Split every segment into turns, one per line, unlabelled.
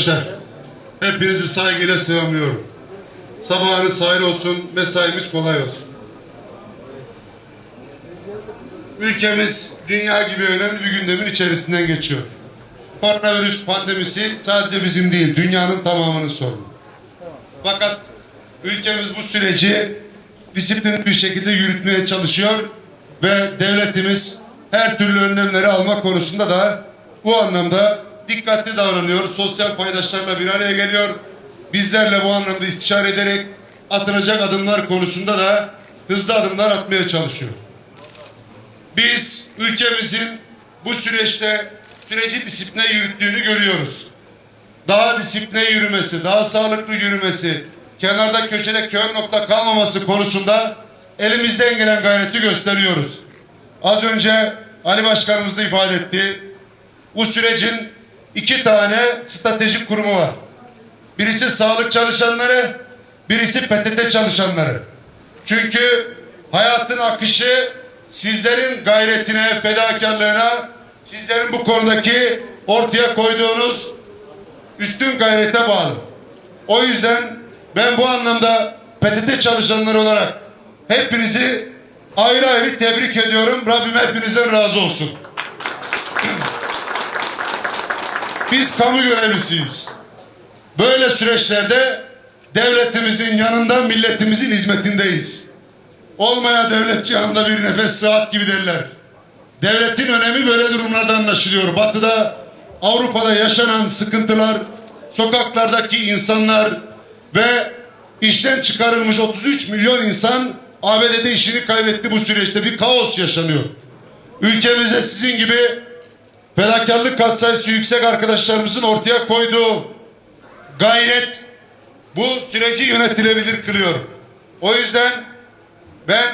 Arkadaşlar,
hepinizi saygıyla selamlıyorum. Sabahınız hayır olsun, mesaimiz kolay olsun. Ülkemiz dünya gibi önemli bir gündemin içerisinden geçiyor. Koronavirüs pandemisi sadece bizim değil, dünyanın tamamının sorunu. Fakat ülkemiz bu süreci disiplinli bir şekilde yürütmeye çalışıyor ve devletimiz her türlü önlemleri alma konusunda da bu anlamda dikkatli davranıyor. Sosyal paydaşlarla bir araya geliyor. Bizlerle bu anlamda istişare ederek atılacak adımlar konusunda da hızlı adımlar atmaya çalışıyor. Biz ülkemizin bu süreçte süreci disipline yürüttüğünü görüyoruz daha disipline yürümesi, daha sağlıklı yürümesi, kenarda köşede kör nokta kalmaması konusunda elimizden gelen gayreti gösteriyoruz. Az önce Ali Başkanımız da ifade etti. Bu sürecin iki tane stratejik kurumu var. Birisi sağlık çalışanları, birisi PTT çalışanları. Çünkü hayatın akışı sizlerin gayretine, fedakarlığına, sizlerin bu konudaki ortaya koyduğunuz üstün gayrete bağlı. O yüzden ben bu anlamda PTT çalışanları olarak hepinizi ayrı ayrı tebrik ediyorum. Rabbim hepinizden razı olsun. Biz kamu görevlisiyiz. Böyle süreçlerde devletimizin yanında milletimizin hizmetindeyiz. Olmaya devlet yanında bir nefes saat gibi derler. Devletin önemi böyle durumlarda anlaşılıyor. Batı'da, Avrupa'da yaşanan sıkıntılar, sokaklardaki insanlar ve işten çıkarılmış 33 milyon insan ABD'de işini kaybetti bu süreçte. Bir kaos yaşanıyor. Ülkemizde sizin gibi fedakarlık katsayısı yüksek arkadaşlarımızın ortaya koyduğu gayret bu süreci yönetilebilir kılıyor. O yüzden ben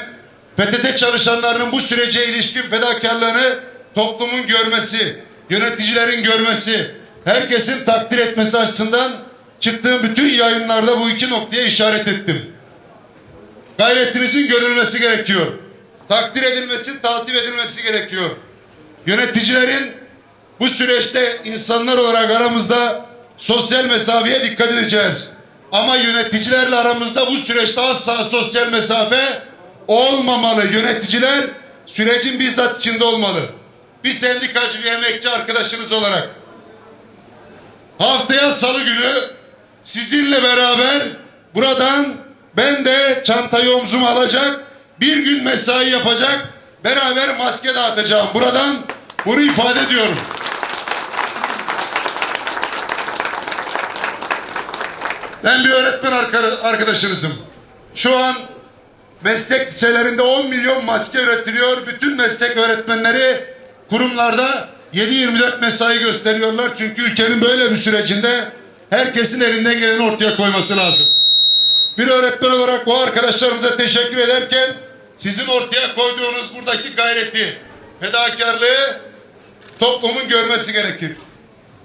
PTT çalışanlarının bu sürece ilişkin fedakarlığını toplumun görmesi, yöneticilerin görmesi, herkesin takdir etmesi açısından çıktığım bütün yayınlarda bu iki noktaya işaret ettim. Gayretinizin görülmesi gerekiyor. Takdir edilmesi, takip edilmesi gerekiyor. Yöneticilerin bu süreçte insanlar olarak aramızda sosyal mesafeye dikkat edeceğiz. Ama yöneticilerle aramızda bu süreçte asla sosyal mesafe olmamalı. Yöneticiler sürecin bizzat içinde olmalı. Bir sendikacı, bir emekçi arkadaşınız olarak haftaya salı günü sizinle beraber buradan ben de çantayı omzuma alacak bir gün mesai yapacak beraber maske dağıtacağım. Buradan bunu ifade ediyorum. Ben bir öğretmen arka- arkadaşınızım. Şu an meslek liselerinde 10 milyon maske üretiliyor. Bütün meslek öğretmenleri kurumlarda 7-24 mesai gösteriyorlar. Çünkü ülkenin böyle bir sürecinde herkesin elinden geleni ortaya koyması lazım. Bir öğretmen olarak bu arkadaşlarımıza teşekkür ederken sizin ortaya koyduğunuz buradaki gayreti, fedakarlığı toplumun görmesi gerekir.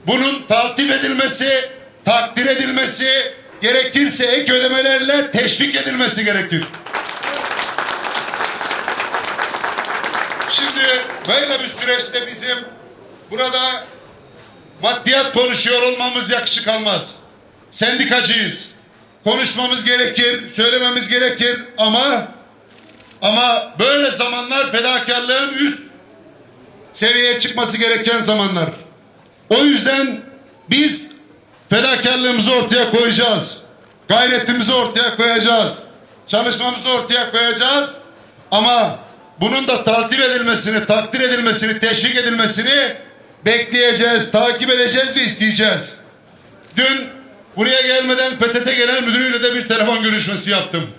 Bunun takip edilmesi, takdir edilmesi, gerekirse ek ödemelerle teşvik edilmesi gerekir. Şimdi böyle bir süreçte bizim burada maddiyat konuşuyor olmamız yakışık almaz. Sendikacıyız. Konuşmamız gerekir, söylememiz gerekir ama ama böyle zamanlar fedakarlığın üst seviyeye çıkması gereken zamanlar. O yüzden biz fedakarlığımızı ortaya koyacağız. Gayretimizi ortaya koyacağız. Çalışmamızı ortaya koyacağız. Ama bunun da takip edilmesini, takdir edilmesini, teşvik edilmesini bekleyeceğiz, takip edeceğiz ve isteyeceğiz. Dün buraya gelmeden PTT Genel Müdürü'yle de bir telefon görüşmesi yaptım.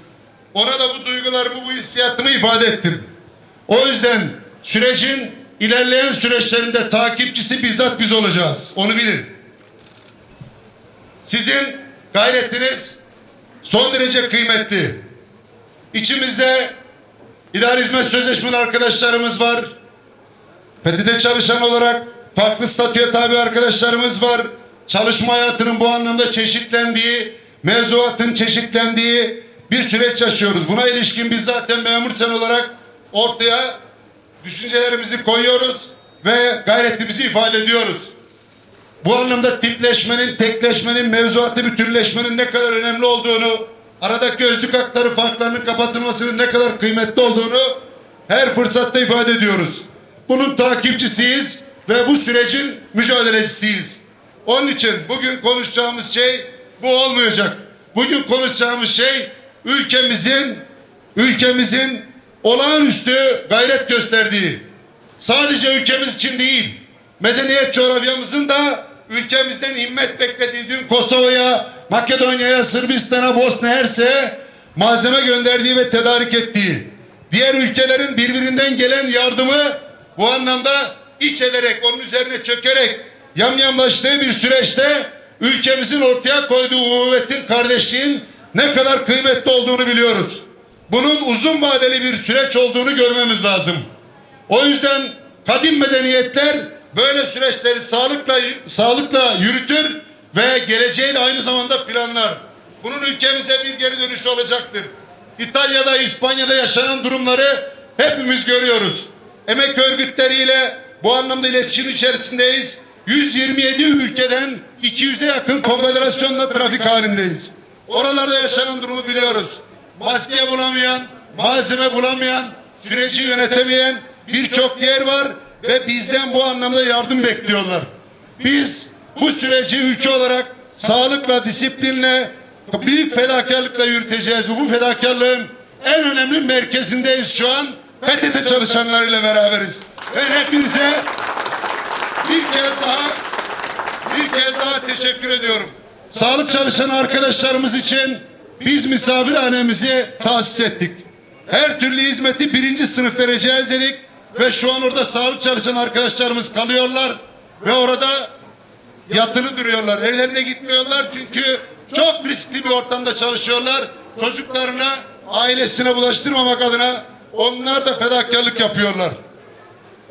Ona da bu duygularımı, bu hissiyatımı ifade ettim. O yüzden sürecin ilerleyen süreçlerinde takipçisi bizzat biz olacağız. Onu bilin. Sizin gayretiniz son derece kıymetli. İçimizde idari hizmet sözleşmeli arkadaşlarımız var. PTT çalışan olarak farklı statüye tabi arkadaşlarımız var. çalışma hayatının bu anlamda çeşitlendiği, mevzuatın çeşitlendiği bir süreç yaşıyoruz. Buna ilişkin biz zaten memur sen olarak ortaya düşüncelerimizi koyuyoruz ve gayretimizi ifade ediyoruz. Bu anlamda tipleşmenin, tekleşmenin, mevzuatı bütünleşmenin ne kadar önemli olduğunu, aradaki gözlük hakları farklarının kapatılmasının ne kadar kıymetli olduğunu her fırsatta ifade ediyoruz. Bunun takipçisiyiz ve bu sürecin mücadelecisiyiz. Onun için bugün konuşacağımız şey bu olmayacak. Bugün konuşacağımız şey ülkemizin ülkemizin olağanüstü gayret gösterdiği, sadece ülkemiz için değil, medeniyet coğrafyamızın da ülkemizden himmet beklediği dün Kosova'ya, Makedonya'ya, Sırbistan'a, Bosna Hersek'e malzeme gönderdiği ve tedarik ettiği, diğer ülkelerin birbirinden gelen yardımı bu anlamda iç ederek, onun üzerine çökerek yamyamlaştığı bir süreçte ülkemizin ortaya koyduğu uhuvvetin, kardeşliğin ne kadar kıymetli olduğunu biliyoruz. Bunun uzun vadeli bir süreç olduğunu görmemiz lazım. O yüzden kadim medeniyetler böyle süreçleri sağlıkla sağlıkla yürütür ve geleceği de aynı zamanda planlar. Bunun ülkemize bir geri dönüşü olacaktır. İtalya'da, İspanya'da yaşanan durumları hepimiz görüyoruz. Emek örgütleriyle bu anlamda iletişim içerisindeyiz. 127 ülkeden 200'e yakın konfederasyonla trafik halindeyiz. Oralarda yaşanan durumu biliyoruz. Maske bulamayan, malzeme bulamayan, süreci yönetemeyen birçok yer var ve bizden bu anlamda yardım bekliyorlar. Biz bu süreci ülke olarak sağlıkla, disiplinle, büyük fedakarlıkla yürüteceğiz. Bu fedakarlığın en önemli merkezindeyiz şu an. PTT çalışanlarıyla beraberiz. Ben hepinize bir kez daha bir kez daha teşekkür ediyorum. Sağlık çalışan arkadaşlarımız için biz misafirhanemizi tahsis ettik. Her türlü hizmeti birinci sınıf vereceğiz dedik ve şu an orada sağlık çalışan arkadaşlarımız kalıyorlar ve orada yatılı duruyorlar. Evlerine gitmiyorlar çünkü çok riskli bir ortamda çalışıyorlar. Çocuklarına, ailesine bulaştırmamak adına onlar da fedakarlık yapıyorlar.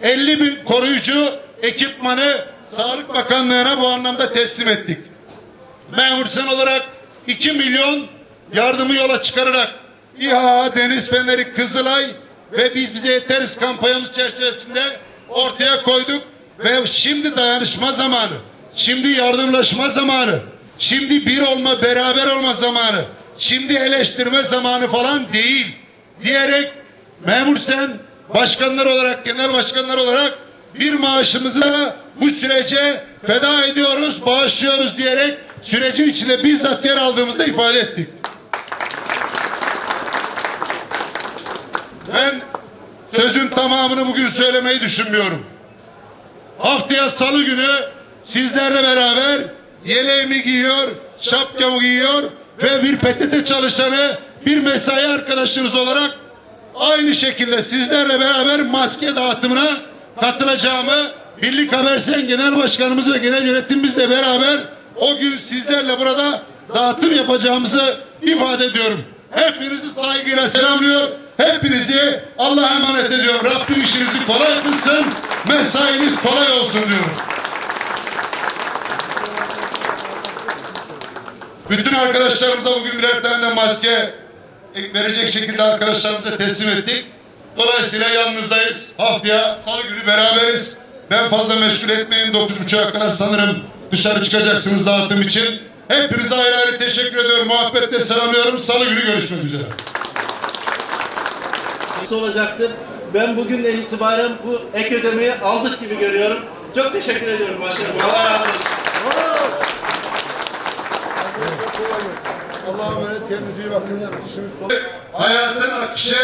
50 bin koruyucu ekipmanı Sağlık Bakanlığı'na bu anlamda teslim ettik. Memur sen olarak 2 milyon yardımı yola çıkararak İHA, Deniz Feneri, Kızılay ve Biz Bize Yeteriz kampanyamız çerçevesinde ortaya koyduk ve şimdi dayanışma zamanı, şimdi yardımlaşma zamanı, şimdi bir olma, beraber olma zamanı, şimdi eleştirme zamanı falan değil diyerek memur sen başkanlar olarak, genel başkanlar olarak bir maaşımızı bu sürece feda ediyoruz, bağışlıyoruz diyerek sürecin içinde bizzat yer aldığımızda ifade ettik. Ben sözün tamamını bugün söylemeyi düşünmüyorum. Haftaya salı günü sizlerle beraber yeleğimi giyiyor, şapkamı giyiyor ve bir PTT çalışanı, bir mesai arkadaşınız olarak aynı şekilde sizlerle beraber maske dağıtımına katılacağımı Birlik Habersen Genel Başkanımız ve Genel Yönetimimizle beraber o gün sizlerle burada dağıtım yapacağımızı ifade ediyorum. Hepinizi saygıyla selamlıyor. Hepinizi Allah'a emanet ediyorum. Rabbim işinizi kolay kılsın. Mesainiz kolay olsun diyorum. Bütün arkadaşlarımıza bugün birer tane de maske verecek şekilde arkadaşlarımıza teslim ettik. Dolayısıyla yanınızdayız. Haftaya salı günü beraberiz. Ben fazla meşgul etmeyin. 9.30'a kadar sanırım dışarı çıkacaksınız dağıtım için. Hepinize ayrı ayrı teşekkür ediyorum. Muhabbetle selamlıyorum. Salı günü görüşmek üzere.
Olacaktır. Ben bugünden itibaren bu ek ödemeyi aldık gibi görüyorum. Çok teşekkür ediyorum başkanım. Allah razı olsun.
Allah'a emanet kendinize iyi bakın. İşiniz kolay.
Hayatın akışı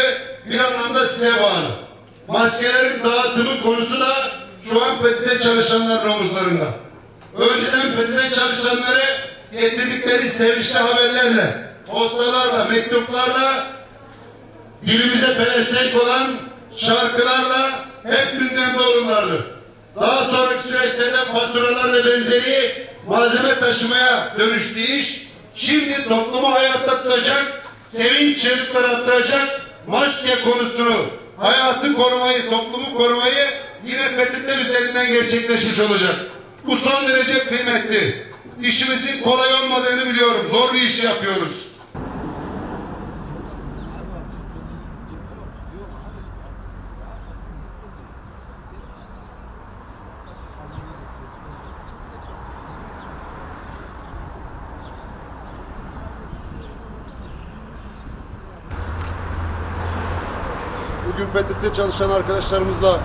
bir anlamda size bağlı. Maskelerin dağıtımı konusu da şu an PTT çalışanların omuzlarında. Önceden PTT çalışanları getirdikleri sevinçli haberlerle, postalarla, mektuplarla dilimize pelesenk olan şarkılarla hep gündemde olurlardı. Daha sonraki süreçte de faturalar ve benzeri malzeme taşımaya dönüştü iş. Şimdi toplumu hayatta tutacak, sevinç çığlıkları attıracak maske konusunu, hayatı korumayı, toplumu korumayı yine PTT üzerinden gerçekleşmiş olacak. Bu son derece kıymetli.
İşimizin kolay olmadığını biliyorum. Zor bir iş yapıyoruz.
PTT çalışan arkadaşlarımızla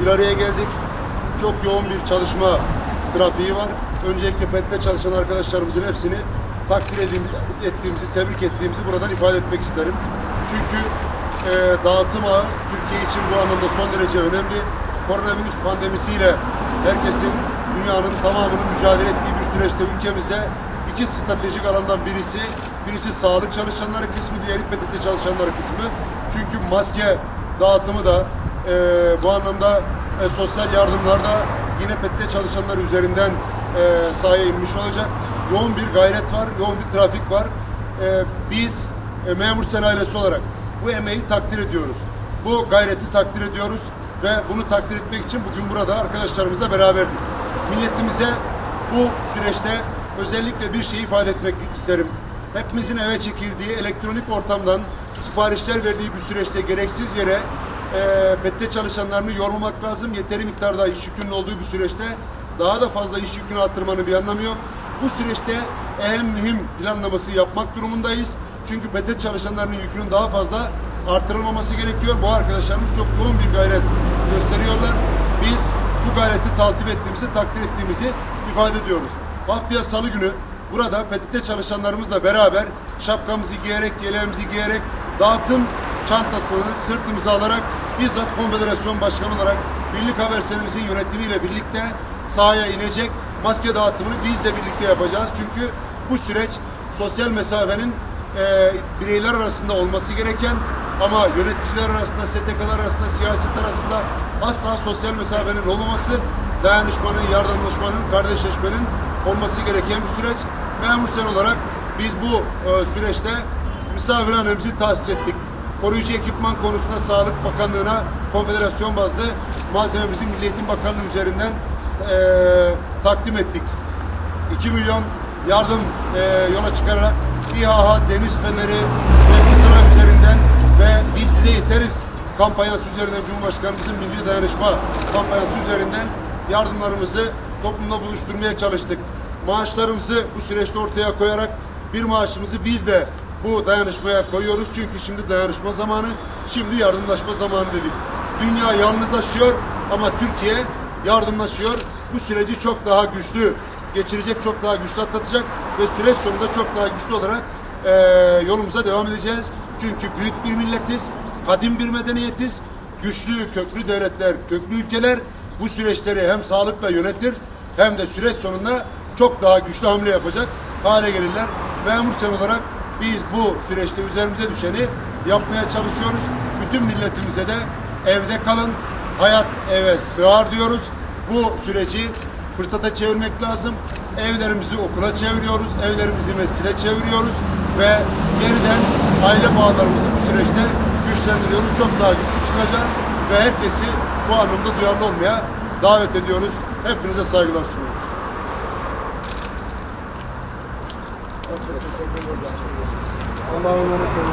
bir araya geldik. Çok yoğun bir çalışma trafiği var. Öncelikle PTT çalışan arkadaşlarımızın hepsini takdir ettiğimizi, tebrik ettiğimizi buradan ifade etmek isterim. Çünkü e, dağıtım ağı Türkiye için bu anlamda son derece önemli. Koronavirüs pandemisiyle herkesin, dünyanın tamamının mücadele ettiği bir süreçte ülkemizde iki stratejik alandan birisi, birisi sağlık çalışanları kısmı, diğeri PTT çalışanları kısmı. Çünkü maske dağıtımı da e, bu anlamda e, sosyal yardımlar da yine PTT çalışanları üzerinden e, sahaya inmiş olacak. Yoğun bir gayret var, yoğun bir trafik var. E, biz e, memur sen ailesi olarak bu emeği takdir ediyoruz. Bu gayreti takdir ediyoruz ve bunu takdir etmek için bugün burada arkadaşlarımızla beraberdik. Milletimize bu süreçte özellikle bir şey ifade etmek isterim. Hepimizin eve çekildiği elektronik ortamdan siparişler verdiği bir süreçte gereksiz yere e, PTT çalışanlarını yormamak lazım. Yeteri miktarda iş yükünün olduğu bir süreçte daha da fazla iş yükünü arttırmanın bir anlamı yok. Bu süreçte en mühim planlaması yapmak durumundayız. Çünkü PTT çalışanlarının yükünün daha fazla artırılmaması gerekiyor. Bu arkadaşlarımız çok yoğun bir gayret gösteriyorlar. Biz bu gayreti taltif ettiğimizi, takdir ettiğimizi ifade ediyoruz. Haftaya salı günü burada PTT çalışanlarımızla beraber şapkamızı giyerek, yeleğimizi giyerek dağıtım çantasını sırtımıza alarak bizzat konfederasyon başkanı olarak Birlik Haberserimizin yönetimiyle birlikte sahaya inecek maske dağıtımını biz de birlikte yapacağız. Çünkü bu süreç sosyal mesafenin e, bireyler arasında olması gereken ama yöneticiler arasında, STK'lar arasında, siyaset arasında asla sosyal mesafenin olmaması, dayanışmanın, yardımlaşmanın, kardeşleşmenin olması gereken bir süreç. Memur sen olarak biz bu e, süreçte misafirhanemizi tahsis ettik. Koruyucu ekipman konusunda Sağlık Bakanlığı'na konfederasyon bazlı malzememizi Milli Eğitim Bakanlığı üzerinden e, takdim ettik. 2 milyon yardım e, yola çıkararak İHA, Deniz Feneri ve Kızılay üzerinden ve biz bize yeteriz kampanyası üzerinden Cumhurbaşkanımızın Milli Dayanışma kampanyası üzerinden yardımlarımızı toplumda buluşturmaya çalıştık. Maaşlarımızı bu süreçte ortaya koyarak bir maaşımızı biz de bu dayanışmaya koyuyoruz. Çünkü şimdi dayanışma zamanı, şimdi yardımlaşma zamanı dedik. Dünya yalnızlaşıyor ama Türkiye yardımlaşıyor. Bu süreci çok daha güçlü geçirecek, çok daha güçlü atlatacak ve süreç sonunda çok daha güçlü olarak eee, yolumuza devam edeceğiz. Çünkü büyük bir milletiz, kadim bir medeniyetiz. Güçlü, köklü devletler, köklü ülkeler bu süreçleri hem sağlıkla yönetir hem de süreç sonunda çok daha güçlü hamle yapacak hale gelirler. Memur sen olarak biz bu süreçte üzerimize düşeni yapmaya çalışıyoruz. Bütün milletimize de evde kalın, hayat eve sığar diyoruz. Bu süreci fırsata çevirmek lazım. Evlerimizi okula çeviriyoruz, evlerimizi mescide çeviriyoruz ve yeniden aile bağlarımızı bu süreçte güçlendiriyoruz. Çok daha güçlü çıkacağız ve herkesi bu anlamda duyarlı olmaya davet ediyoruz. Hepinize saygılar sunuyoruz. Allah'a emanet.